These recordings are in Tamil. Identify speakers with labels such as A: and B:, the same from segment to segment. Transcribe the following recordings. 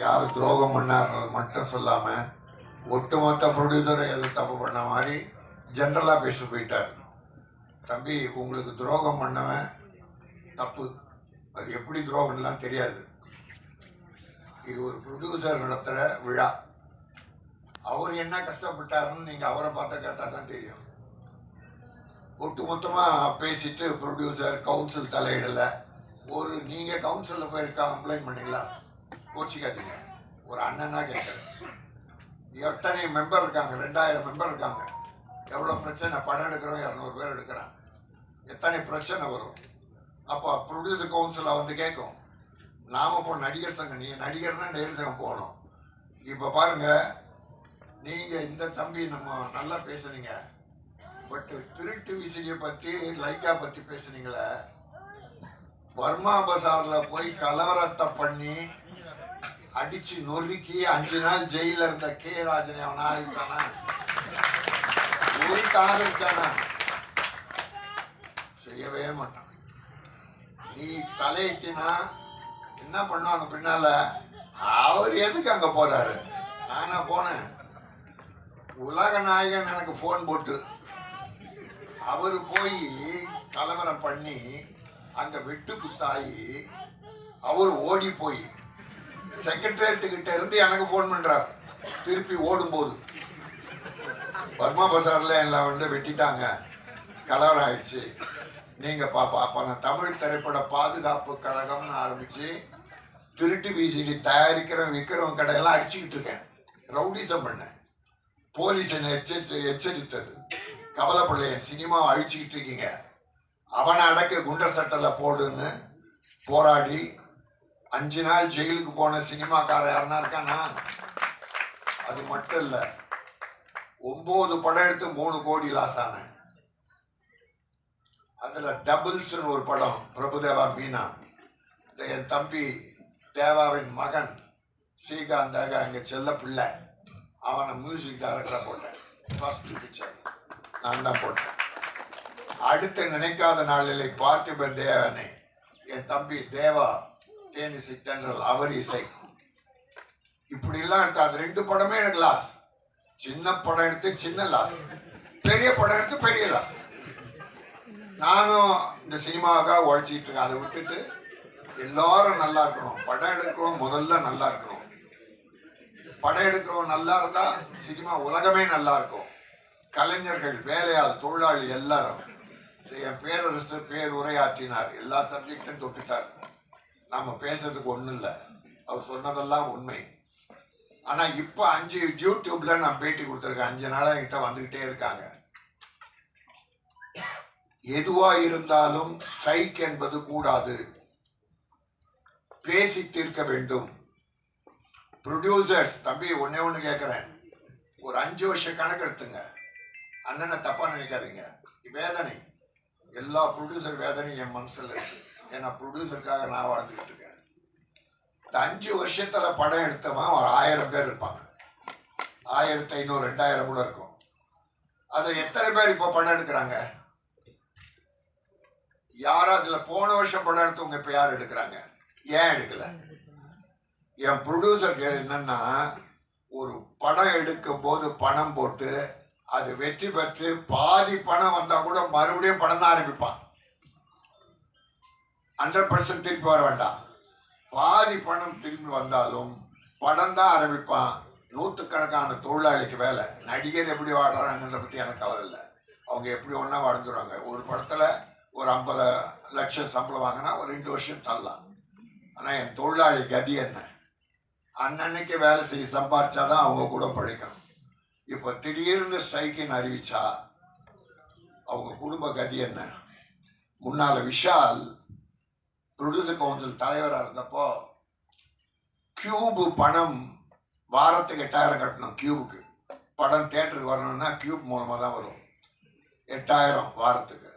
A: யார் துரோகம் பண்ணாங்க மட்டும் சொல்லாம ஒட்டுமொத்த ப்ரொடியூசரை எது தப்பு பண்ண மாதிரி ஜென்ரலாக பேசிட்டு போயிட்டார். தம்பி உங்களுக்கு துரோகம் பண்ணவன் தப்பு. அது எப்படி துரோகம்லாம் தெரியாது. இது ஒரு ப்ரொடியூசர் நடத்துகிற விழா. அவர் என்ன கஷ்டப்பட்டாருன்னு நீங்கள் அவரை பார்த்து கேட்டால் தான் தெரியும். ஒட்டு மொத்தமாக பேசிட்டு ப்ரொடியூசர் கவுன்சில் தலையிடல. ஒரு நீங்கள் கவுன்சிலில் போயிருக்கா கம்ப்ளைண்ட் பண்ணிக்கலாம் கோச்சிக்காதீங்க. ஒரு அண்ணனா கேட்குறேன். எத்தனை மெம்பர் இருக்காங்க? ரெண்டாயிரம் மெம்பர் இருக்காங்க. எவ்வளோ பிரச்சனை? பணம் எடுக்கிறோம் இரநூறு பேர் எடுக்கிறான். எத்தனை பிரச்சனை வரும்? அப்போ ப்ரொடியூசர் கவுன்சிலாக வந்து கேட்கும். நாம இப்போ நடிகர் சங்கம் நீ நடிகர்னா நேரு சங்கம் போகணும். இப்போ பாருங்கள் நீங்கள் இந்த தம்பி நம்ம நல்லா பேசுனீங்க. பட் திருட்டு விசிறியை பற்றி லைக்கா பற்றி பேசுனீங்களே. பர்மா பசாரில் போய் கலவரத்தை பண்ணி அடிச்சு நொறுக்கி அஞ்சு நாள் ஜெயில இருந்த கே ராஜனை அவன் ஆதரிச்சானா ஒரு ஆதரிச்சானா செய்யவே மாட்டான். நீ தலையிட்டினா என்ன பண்ணுவாங்க பின்னால? அவர் எதுக்கு அங்க போறாரு? நானா போனேன். உலக நாயகன் எனக்கு ஃபோன் போட்டு. அவர் போய் கலவரம் பண்ணி அந்த வெட்டுக்கு தாயி அவர் ஓடி போய். செக்ரட்டரியேட்டு கிட்ட இருந்து எனக்கு ஃபோன் பண்றார். திருப்பி ஓடும்போது. பர்மா பசாரில் எல்லாம் வந்து வெட்டிட்டாங்க. கலவரம் ஆயிடுச்சு. நீங்கள் பாப்பா அப்போ நான் தமிழ் திரைப்பட பாதுகாப்பு கழகம்னு ஆரம்பித்து திருட்டு விசிடி தயாரிக்கிறவன் விற்கிறவன் கடையெல்லாம் அடிச்சுக்கிட்டு இருக்கேன். ரவுடிசம் பண்ணேன். போலீஸ் என்னை எச்சரித்து எச்சரித்தது. கவலைப்படல என் சினிமாவை அழிச்சுக்கிட்டு இருக்கீங்க. அவனை அடக்க குண்டர் சட்டத்தில் போடுன்னு போராடி அஞ்சு நாள் ஜெயிலுக்கு போன சினிமாக்காரன் யாருன்னா இருக்கானா? அது மட்டும் இல்லை ஒம்பது படம் எடுத்து மூணு கோடி லாஸ் ஆனேன். அதில் டபுள்ஸ்னு ஒரு படம் பிரபுதேவா மீனா. இந்த என் தம்பி தேவாவின் மகன் ஸ்ரீகாந்தாக எங்கள் செல்ல பிள்ளை. அவனை மியூசிக் டைரக்டராக போட்டேன். ஃபர்ஸ்ட் பிக்சர் நான் தான் போட்டேன். அடுத்து நினைக்காத நாளிலே பார்த்திபன் தேவனை என் தம்பி தேவா தேனிசை தென்றல் அவர் இசை. இப்படிலாம் எடுத்து அது ரெண்டு படமே எனக்கு லாஸ் சின்ன படம் எடுத்து சின்ன லாஸ் பெரிய படம் எடுத்து பெரிய லாஸ் நானும் இந்த சினிமாவுக்காக உழைச்சிட்டு இருக்கேன். அதை விட்டுட்டு எல்லாரும் நல்லா இருக்கணும். படம் எடுக்கிறோம் முதல்ல நல்லா இருக்கணும். படம் எடுக்கிறவன் நல்லா இருந்தா சினிமா உலகமே நல்லா இருக்கும். கலைஞர்கள் வேலையாள் தொழிலாளி எல்லாரும். என் பேரரசு பேர் உரையாற்றினார் எல்லா சப்ஜெக்டும் தொட்டுட்டார். நாம பேசுறதுக்கு ஒண்ணும் இல்லை. அவர் சொன்னதெல்லாம் உண்மை. ஆனா இப்ப அஞ்சு யூடியூப்ல நான் பேட்டி கொடுத்துருக்கேன். அஞ்சு நாளா என்கிட்ட வந்துகிட்டே இருக்காங்க. எதுவா இருந்தாலும் ஸ்ட்ரைக் என்பது கூடாது. பேசி தீர்க்க வேண்டும். ப்ரொடியூசர்ஸ் தம்பி ஒன்னே ஒன்று கேட்குறேன் ஒரு அஞ்சு வருஷம் கணக்கு எடுத்துங்க. அண்ணனை தப்பா நினைக்காதீங்க. வேதனை. எல்லா ப்ரொடியூசர் வேதனையும் என் மனசுல இருக்கு. ஏன்னா ப்ரொடியூசருக்காக நான் வாழ்ந்துக்கிட்டு இருக்கேன். இந்த அஞ்சு வருஷத்தில் படம் எடுத்தவன் ஒரு ஆயிரம் பேர் இருப்பாங்க. ஆயிரத்தி ஐநூறு ரெண்டாயிரம் கூட இருக்கும். அதை எத்தனை பேர் இப்போ படம் எடுக்கிறாங்க? யாரும் அதில் போன வருஷம் படம் எடுத்தவங்க இப்போ யார் எடுக்கிறாங்க? ஏன் எடுக்கல? என் ப்ரொடியூசருக்கு என்னன்னா ஒரு படம் எடுக்கும் போது பணம் போட்டு அது வெற்றி பெற்று பாதி பணம் வந்தால் கூட மறுபடியும் படம் தான் ஆரம்பிப்பான். ஹண்ட்ரட் பர்சன்ட் திருப்பி வர வேண்டாம். பாதி பணம் திரும்பி வந்தாலும் படம் தான் ஆரம்பிப்பான். நூற்றுக்கணக்கான தொழிலாளிக்கு வேலை. நடிகர் எப்படி வாடுறாங்கன்ற பற்றி எனக்கு கவலை இல்லை. அவங்க எப்படி ஒன்றா வாழ்ந்துருவாங்க? ஒரு படத்தில் ஒரு ஐம்பது லட்சம் சம்பளம் வாங்கினா ஒரு ரெண்டு வருஷம் தள்ளலாம் ஆனால் என் தொழிலாளி கதி என்ன? அன்னன்னைக்கு வேலை செய்ய சம்பாரிச்சாதான் அவங்க கூட பழைக்கணும் இப்போ திடீர்னு ஸ்ட்ரைக்கின்னு அறிவிச்சா அவங்க குடும்ப கதி என்ன? முன்னால் விஷால் ப்ரொடியூசர் கவுன்சில் தலைவராக இருந்தப்போ கியூபு பணம் வாரத்துக்கு எட்டாயிரம் கட்டணும் கியூபுக்கு படம் தேட்டருக்கு வரணும்னா கியூப் மூலமாக தான் வரும். எட்டாயிரம் வாரத்துக்கு.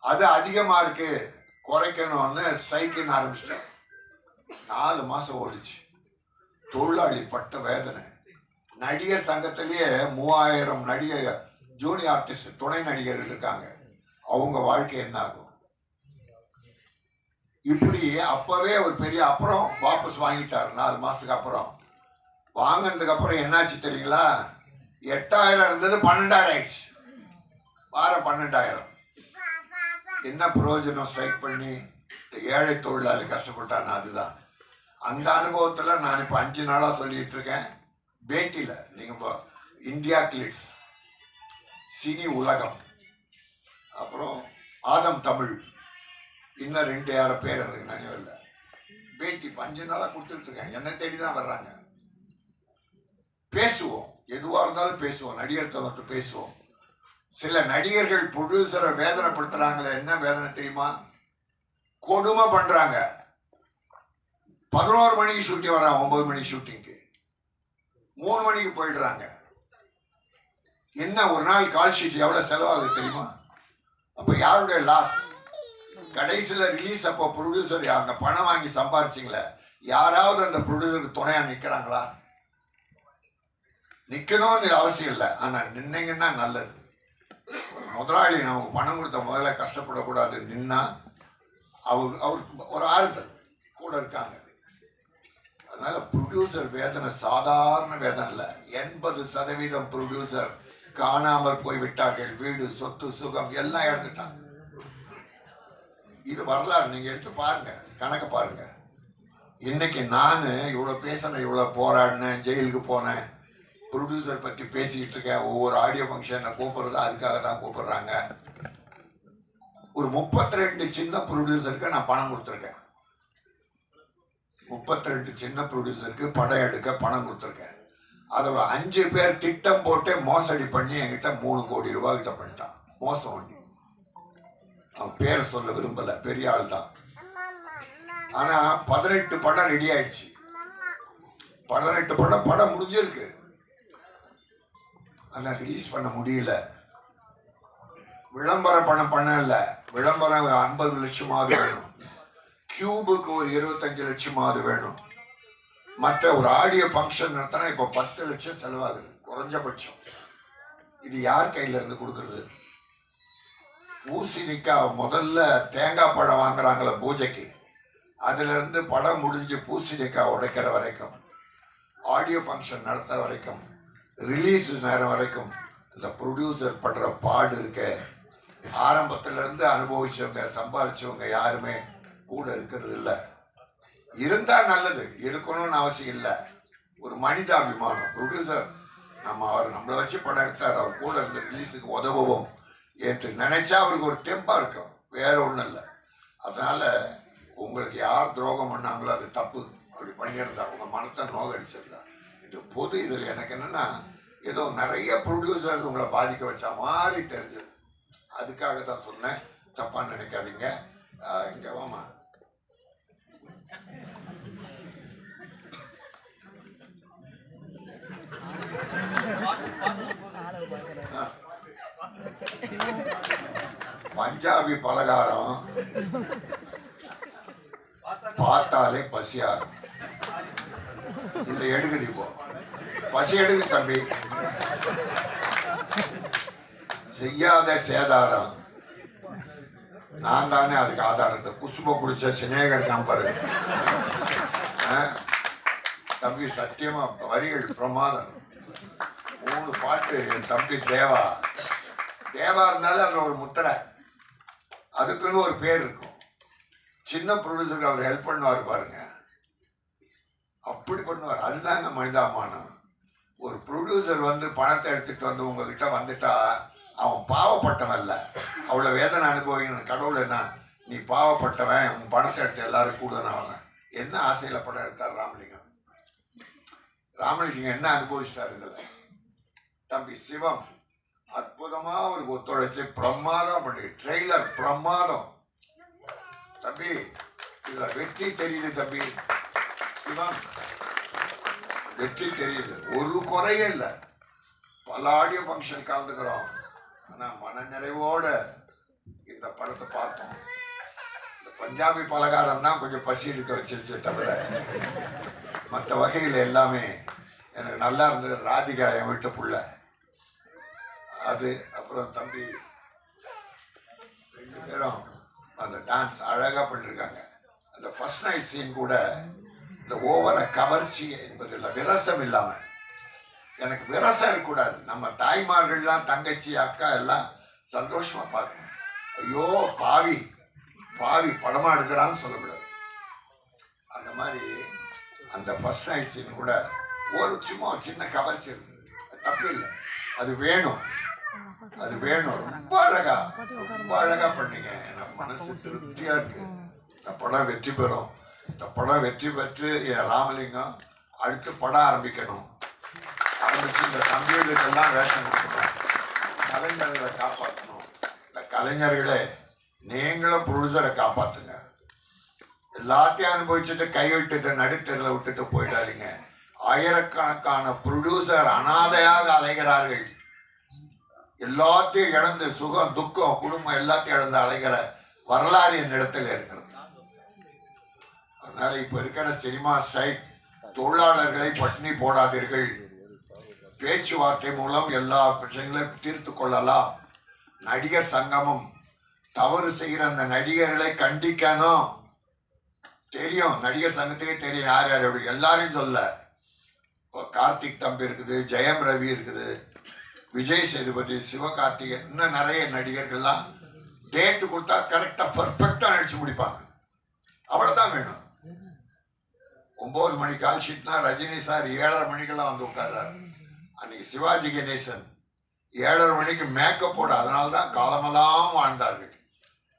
A: அது அதிகமாக இருக்கு. குறைக்கணும்னு ஸ்ட்ரைக்குன்னு ஆரம்பிச்சிட்டேன். நாலு மாதம் ஓடிச்சு. தொழிலாளி பட்ட வேதனை. நடிகர் சங்கத்திலேயே மூவாயிரம் நடிகர் ஜூனியர் ஆர்டிஸ்ட் துணை நடிகர்கள் இருக்காங்க. அவங்க வாழ்க்கை என்ன ஆகும்? இப்படி அப்பவே ஒரு பெரிய அப்புறம் வாபஸ் வாங்கிட்டார் நாலு மாசத்துக்கு அப்புறம். வாங்கினதுக்கு அப்புறம் என்னாச்சு தெரியுங்களா? எட்டாயிரம் இருந்தது பன்னெண்டாயிரம் ஆயிடுச்சு. வாரம் பன்னெண்டாயிரம். என்ன பிரயோஜனம் ஸ்ட்ரைக் பண்ணி? இந்த ஏழை தொழிலாளி கஷ்டப்பட்டான் அதுதான். அந்த அனுபவத்தில் நான் இப்போ அஞ்சு நாளாக சொல்லிட்டு இருக்கேன். பேட்டியில் நீங்கள் இப்போ இந்தியா கிளிட்ஸ் சினி உலகம். அப்புறம் ஆதம் தமிழ். இன்னும் ரெண்டு யார பேர் எனக்கு நினைவில்லை பேட்டி இப்ப அஞ்சு நாளாக கொடுத்துட்டு என்னை தேடி தான் வர்றாங்க. பேசுவோம். எதுவாக இருந்தாலும் பேசுவோம். நடிகர் தவிர்த்து பேசுவோம். சில நடிகர்கள் ப்ரொடியூசரை வேதனைப்படுத்துகிறாங்களே என்ன வேதனை தெரியுமா? கொடுமை பண்றாங்க. பதினோரு மணிக்கு ஷூட்டிங் வரான் ஒன்பது மணிக்கு ஷூட்டிங்க்கு மூணு மணிக்கு போயிடுறாங்க. என்ன ஒரு நாள் கால் ஷீட் எவ்வளோ செலவாகுது தெரியுமா? அப்போ யாருடைய லாஸ் கடைசியில் ரிலீஸ் அப்போ ப்ரொடியூசர் அந்த பணம் வாங்கி சம்பாரிச்சிங்களே யாராவது அந்த ப்ரொடியூசருக்கு துணையாக நிற்கிறாங்களா நிற்கணும்னு அவசியம் இல்லை. ஆனால் நின்னீங்கன்னா நல்லது. முதலாளி நமக்கு பணம் கொடுத்த முதல்ல கஷ்டப்படக்கூடாது. நின்னா அவர் அவருக்கு ஒரு ஆறுதல். கூட இருக்காங்க. அதனால ப்ரொடியூசர் வேதனை சாதாரண வேதனை இல்லை. எண்பது சதவீதம் ப்ரொடியூசர் காணாமல் போய் விட்டார்கள் வீடு சொத்து சுகம் எல்லாம் இழந்துட்டாங்க. இது வரலாறு நீங்கள் எடுத்து பாருங்கள் கணக்கு பாருங்கள் இன்னைக்கு நான் இவ்வளோ பேசினேன் இவ்வளோ போராடினேன் ஜெயிலுக்கு போனேன். ப்ரொடியூசர் பற்றி பேசிக்கிட்டு இருக்கேன் ஒவ்வொரு ஆடியோ ஃபங்க்ஷனை கூப்பிடுறது அதுக்காக தான் கூப்பிட்றாங்க. ஒரு முப்பத்தி ரெண்டு சின்ன ப்ரொடியூசருக்கு நான் பணம் கொடுத்துருக்கேன். முப்பத்தி ரெண்டு சின்ன ப்ரொடியூசருக்கு படம் எடுக்க பணம் கொடுத்துருக்கேன். அதில் அஞ்சு பேர் திட்டம் போட்டு மோசடி பண்ணி என்கிட்ட மூணு கோடி ரூபாய் கிட்ட பண்ணிட்டான். மோசம் பண்ணி அவன் பேர் சொல்ல விரும்பல. பெரிய ஆள் தான். ஆனா பதினெட்டு படம் ரெடி ஆயிடுச்சு. பதினெட்டு படம் படம் முடிஞ்சிருக்கு. ஆனா ரிலீஸ் பண்ண முடியல. விளம்பர பணம் பண்ணல. விளம்பரம் ஐம்பது லட்சமாவது வேணும். கியூபுக்கு ஒரு இருபத்தஞ்சு லட்சமாவது வேணும். மற்ற ஒரு ஆடியோ ஃபங்க்ஷன் நடத்தினா இப்போ பத்து லட்சம் செலவாகுது. குறைஞ்சபட்சம். இது யார் கையில இருந்து கொடுக்கறது? பூசணிக்காய் முதல்ல தேங்காய் பழம் வாங்குறாங்களே பூஜைக்கு. அதுலேருந்து படம் முடிஞ்சு பூசணிக்காய் உடைக்கிற வரைக்கும் ஆடியோ ஃபங்க்ஷன் நடத்த வரைக்கும் ரிலீஸ் நேரம் வரைக்கும் இந்த ப்ரொடியூசர் படுற பாடு இருக்க. ஆரம்பத்திலேருந்து அனுபவிச்சவங்க சம்பாதிச்சவங்க யாருமே கூட இருக்கிறது இல்லை. இருந்தால் நல்லது இருக்கணும்னு அவசியம் இல்லை. ஒரு மனிதாபிமானம். ப்ரொடியூசர் நம்ம அவர் நம்மளை வச்சு படம் எடுத்தார் அவர் கூட இருந்து ரிலீஸுக்கு உதவுவோம். என்று நினைச்சா அவருக்கு ஒரு தெம்பா இருக்கும். வேற ஒன்றும் இல்லை. அதனால உங்களுக்கு யார் துரோகம் பண்ணாங்களோ அது தப்பு. அப்படி பண்ணியிருந்தா உங்க மனத்தை நோகடிச்சிருந்தா. இது பொது இதில் எனக்கு என்னன்னா ஏதோ நிறைய ப்ரொடியூசர்ஸ் உங்களை பாதிக்க வச்ச மாதிரி தெரிஞ்சது. அதுக்காக தான் சொன்னேன். தப்பா நினைக்காதீங்க. இங்க வாமா பஞ்சாபி பலகாரம் பார்த்தாலே பசியாரும் இல்லை எடுக்குது இப்போ பசி எடுக்கு தம்பி. செய்யாத சேதாரம். நான் தானே அதுக்கு ஆதாரம் குசும குடிச்ச சிநேகர் காம்பரு தம்பி சத்தியமா வரிகள் பிரமாதம். மூணு பாட்டு என் தம்பி தேவா. தேவா இருந்தாலும் அதில் ஒரு முத்திரை. அதுக்குன்னு ஒரு பேர் இருக்கும். சின்ன ப்ரொடியூசருக்கு அவர் ஹெல்ப் பண்ணுவார் பாருங்க. அப்படி பண்ணுவார். அதுதாங்க மனிதாமானம் ஒரு ப்ரொடியூசர் வந்து பணத்தை எடுத்துகிட்டு வந்து உங்ககிட்ட வந்துட்டா அவன் பாவப்பட்டவன் இல்லை அவ்வளோ வேதனை அனுபவிக்கணும். கடவுள் என்ன? நீ பாவப்பட்டவன் உன் பணத்தை எடுத்து எல்லாரும் கூடுதனவங்க என்ன ஆசையில் படம் எடுத்தார் ராமலிங்கம்? ராமலிங்கம் என்ன அனுபவிச்சிட்டாரு இதில்? தம்பி சிவம். அற்புதமா ஒரு ஒத்துழைச்சி பிரமாதம் பண்ணி ட்ரெய்லர் பிரமாதம் தம்பி இதுல வெற்றி தெரியுது தம்பி. வெற்றி தெரியுது. ஒரு குறையே இல்லை. பல ஆடியோ ஃபங்க்ஷன் கலந்துக்கிறோம். ஆனா மன நிறைவோட இந்த படத்தை பார்த்தோம். இந்த பஞ்சாபி பலகாரம் தான் கொஞ்சம் பசி எடுக்க வச்சிருச்சு தவிர மற்ற வகையில் எல்லாமே எனக்கு நல்லா இருந்தது. ராதிகா என் வீட்டு பிள்ளை. அது அப்புறம் தம்பி ரெண்டு பேரும் அந்த டான்ஸ் அழகாக பண்ணிருக்காங்க. அந்த ஃபர்ஸ்ட் நைட் சீன் கூட இந்த ஓவர கவர்ச்சி என்பது இல்லை விரசம் இல்லாமல் எனக்கு விரசம் இருக்கக்கூடாது. நம்ம தாய்மார்கள்லாம் தங்கச்சி அக்கா எல்லாம் சந்தோஷமாக பார்க்கணும். ஐயோ பாவி பாவி படமாக எடுக்கிறான்னு சொல்லக்கூடாது அந்த மாதிரி அந்த ஃபர்ஸ்ட் நைட் சீன் கூட ஒரு சும்மா சின்ன கவர்ச்சி இருந்தது. தப்பு இல்லை அது வேணும். அது வேணும். ரொம்ப அழகா ரொம்ப அழகா பண்ணீங்க. எனக்கு மனசு திருப்தியா இருக்கு. இந்த படம் வெற்றி பெறும். இந்த படம் வெற்றி பெற்று என் ராமலிங்கம் அடுத்து படம் ஆரம்பிக்கணும். ஆரம்பிச்சு இந்த தம்பிகளுக்கெல்லாம் வேஷம் கொடுக்கணும் கலைஞர்களை காப்பாற்றணும் இந்த கலைஞர்களே நீங்களும் ப்ரொடியூசரை காப்பாத்துங்க. எல்லாத்தையும் அனுபவிச்சுட்டு கை விட்டுட்டு நடுத்தெருல விட்டுட்டு போயிடாதீங்க. ஆயிரக்கணக்கான ப்ரொடியூசர் அனாதையாக அலைகிறார்கள். எல்லாத்தையும் இழந்து சுகம் துக்கம் குடும்பம் எல்லாத்தையும் இழந்து அலைகிற வரலாறு என்னிடத்தில் இருக்கிறது. அதனால இப்ப இருக்கிற சினிமா ஸ்ட்ரைக் தொழிலாளர்களை பட்டினி போடாதீர்கள். பேச்சுவார்த்தை மூலம் எல்லா பிரச்சனைகளையும் தீர்த்து கொள்ளலாம். நடிகர் சங்கமும் தவறு செய்கிற அந்த நடிகர்களை கண்டிக்கணும். தெரியும் நடிகர் சங்கத்துக்கே தெரியும் யார் யார். எப்படி எல்லாரையும் சொல்ல. இப்போ கார்த்திக் தம்பி இருக்குது ஜெயம் ரவி இருக்குது. விஜய் சேதுபதி சிவகார்த்திகேயன் இன்னும் நிறைய நடிகர்கள்லாம் டேட்டு கொடுத்தா கரெக்டாக பர்ஃபெக்டாக நடிச்சு முடிப்பாங்க. அவ்வளோதான் வேணும். ஒம்பது மணி கால் ஷீட்னா ரஜினி சார் ஏழரை மணிக்கெல்லாம் வந்து உட்கார்றாரு. அன்னைக்கு சிவாஜி கணேசன் ஏழரை மணிக்கு மேக்கப் போட அதனால தான் காலமெல்லாம் வாழ்ந்தார்கள்.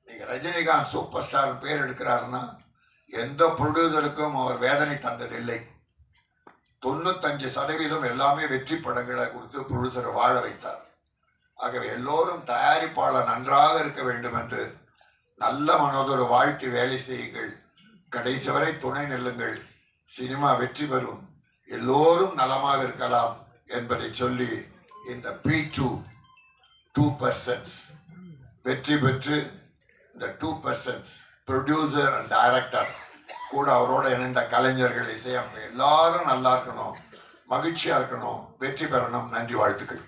A: இன்னைக்கு ரஜினிகாந்த் சூப்பர் ஸ்டார் பேர் எடுக்கிறாருன்னா எந்த ப்ரொடியூசருக்கும் அவர் வேதனை தந்ததில்லை. தொண்ணூத்தஞ்சு சதவீதம் எல்லாமே வெற்றி படங்களை கொடுத்து ப்ரொடியூசரை வாழ வைத்தார். ஆகவே எல்லோரும் தயாரிப்பாளர் நன்றாக இருக்க வேண்டும் என்று நல்ல மனதோடு வாழ்த்து வேலை செய்யுங்கள். கடைசி வரை துணை நெல்லுங்கள். சினிமா வெற்றி பெறும். எல்லோரும் நலமாக இருக்கலாம் என்பதை சொல்லி இந்த பி டூ டூ பர்சன்ஸ் வெற்றி பெற்று இந்த two persons producer and director கூட அவரோட இணைந்த கலைஞர்கள் இசையமைப்பு எல்லாரும் நல்லா இருக்கணும். மகிழ்ச்சியா இருக்கணும். வெற்றி பெறணும். நன்றி வாழ்த்துக்கள்.